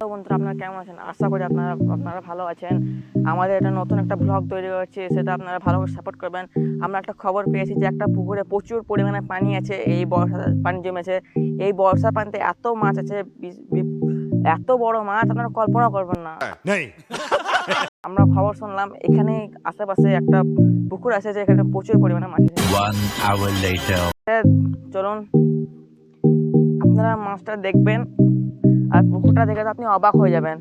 তো বন্ধুরা আপনারা কেমন আছেন? আশা করি আপনারা আপনারা ভালো আছেন। আমাদের এটা নতুন একটা ব্লগ তৈরি হচ্ছে সেটা আপনারা ভালো করে সাপোর্ট করবেন। আমরা একটা খবর পেয়েছি যে একটা পুকুরে প্রচুর পরিমাণে পানি আছে এই বর্ষা পানি জমেছে। এই বর্ষা পানিতে এত মাছ আছে এত বড় মাছ আপনারা কল্পনা করবেন না। আমরা খবর শুনলাম এখানে আশেপাশে একটা পুকুর আছে যে এখানে প্রচুর পরিমাণে মাছ আছে। Later. চলুন। আপনারা মাছটা দেখবেন। আর পুকুরটা দেখে তো আপনি অবাক হয়ে যাবেন।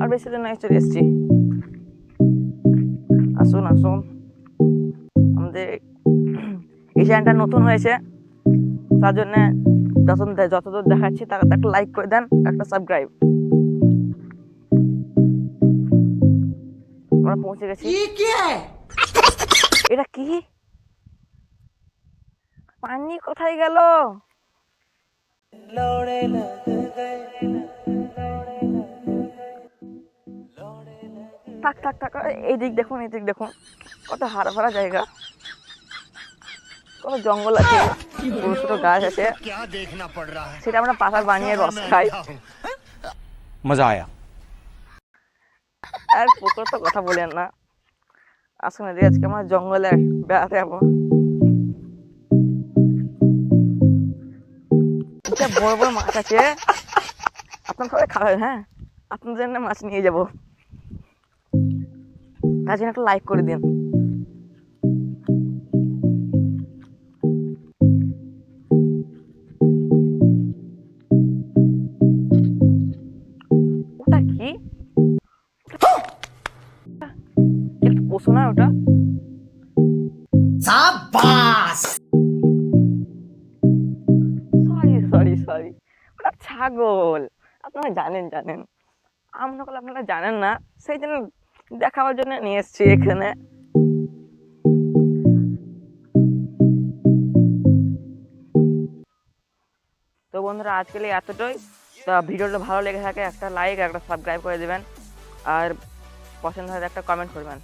আর বেশি দিন নয় চলে এসছি। আসুন আসুন আমাদের এই চ্যানেলটা নতুন হয়েছে। তার জন্যে যত যতদূর দেখাচ্ছি তার একটা লাইক করে দেন একটা সাবস্ক্রাইব আমরা পৌঁছে গেছি। এটা কি? পানি কোথায় গেল? থাক থাক থাক এই দিক দেখুন এই দিক দেখুন কত হারা ভরা জায়গা কত জঙ্গল আছে ছোট ছোট গাছ আছে क्या देखना पड़ रहा है সেটা আমরা পাতার বানিয়ে রস খাই मजा आया আর পুকুর তো কথা বলেন না আসুন এদিকে আজকে আমরা জঙ্গলে বেড়াতে যাবো এটা বড় বড় মাছ আছে আপনার সবাই খাবেন হ্যাঁ? আপনাদের জন্য মাছ নিয়ে যাব। তার জন্য একটা লাইক করে দিন। ওটা কি? বসো না ওটা? ছাগল। আপনারা জানেন জানেন। আমরা আপনারা জানেন না, সেই জন্য দেখাবার জন্য নিয়ে এসেছি এখানে। তো বন্ধুরা আজকে এতটাই। তো ভিডিওটা ভালো লেগে থাকে, একটা লাইক একটা সাবস্ক্রাইব করে দেবেন। আর পছন্দ হলে একটা কমেন্ট করবেন।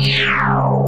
Ciao.